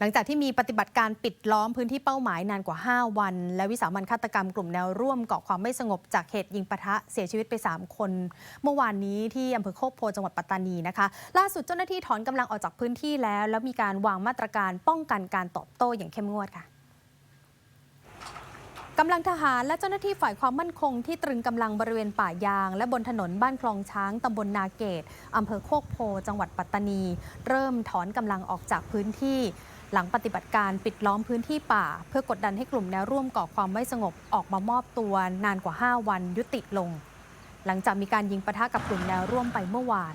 หลังจากที่มีปฏิบัติการปิดล้อมพื้นที่เป้าหมายนานกว่า 5 วัน และวิสามันฆาตกรรมกลุ่มแนวร่วมก่อความไม่สงบจากเหตุยิงปะทะเสียชีวิตไป 3 คน เมื่อวานนี้ที่อำเภอโคกโพจังหวัดปัตตานีนะคะ ล่าสุดเจ้าหน้าที่ถอนกำลังออกจากพื้นที่แล้ว แล้วมีการวางมาตรการป้องกันการตอบโต้อย่างเข้มงวดค่ะกำลังทหารและเจ้าหน้าที่ฝ่ายความมั่นคงที่ตรึงกำลังบริเวณป่ายาง และบนถนนบ้านคลองช้างตำบลนาเกตอำเภอโคกโพจังหวัดปัตตานี เริ่มถอนกำลังออกจากพื้นที่ หลังปฏิบัติการปิดล้อมพื้นที่ป่า เพื่อกดดันให้กลุ่มแนวร่วมก่อความไม่สงบออกมามอบตัวนานกว่า 5 วันยุติลง หลังจากมีการยิงปะทะกับกลุ่มแนวร่วมไปเมื่อวาน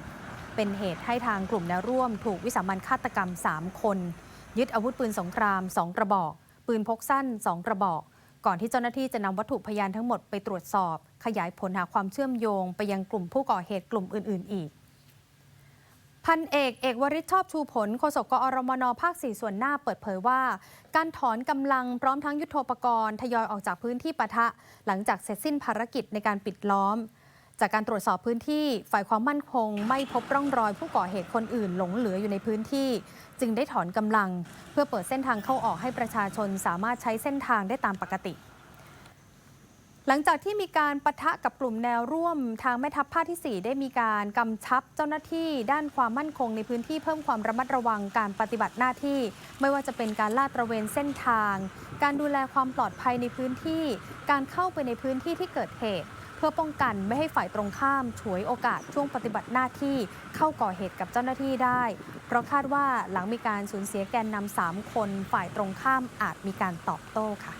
เป็นเหตุให้ทางกลุ่มแนวร่วม ถูกวิสามันฆาตกรรม 3 คน ยึดอาวุธปืนสงคราม 2 กระบอก ปืนพกสั้น 2 กระบอก ก่อนที่เจ้าหน้าที่จะนำวัตถุพยานทั้งหมดไปตรวจสอบ ขยายผลหาความเชื่อมโยง ไปยังกลุ่มผู้ก่อเหตุกลุ่มอื่น ๆ อีก พันเอกเอกวริศชอบชูผลโฆษกกอรมนภาค 4 ส่วนหน้าเปิดเผยว่า การถอนกำลังพร้อมทั้งยุทโธปกรณ์ทยอยออกจากพื้นที่ปะทะ หลังจากเสร็จสิ้นภารกิจในการปิดล้อม จากการตรวจสอบพื้นที่ฝ่ายความมั่นคง ไม่พบร่องรอยผู้ก่อเหตุคนอื่นหลงเหลืออยู่ในพื้นที่ จึงได้ถอนกำลัง เพื่อเปิดเส้นทางเข้าออกให้ประชาชนสามารถใช้เส้นทางได้ตามปกติ หลังจากที่มีการปะทะกับกลุ่มแนวร่วมทางแม่ทัพภาคที่ 4 ได้มีการกำชับเจ้าหน้าที่ด้านความมั่นคงในพื้นที่เพิ่มความระมัดระวังการปฏิบัติหน้าที่ ไม่ว่าจะเป็นการลาดตระเวนเส้นทาง การดูแลความปลอดภัยในพื้นที่ การเข้าไปในพื้นที่ที่เกิดเหตุ เพื่อป้องกันไม่ให้ฝ่ายตรงข้ามฉวยโอกาสช่วงปฏิบัติหน้าที่เข้าก่อเหตุกับเจ้าหน้าที่ได้ เพราะคาดว่าหลังมีการสูญเสียแกนนำสามคน ฝ่ายตรงข้ามอาจมีการตอบโต้ค่ะ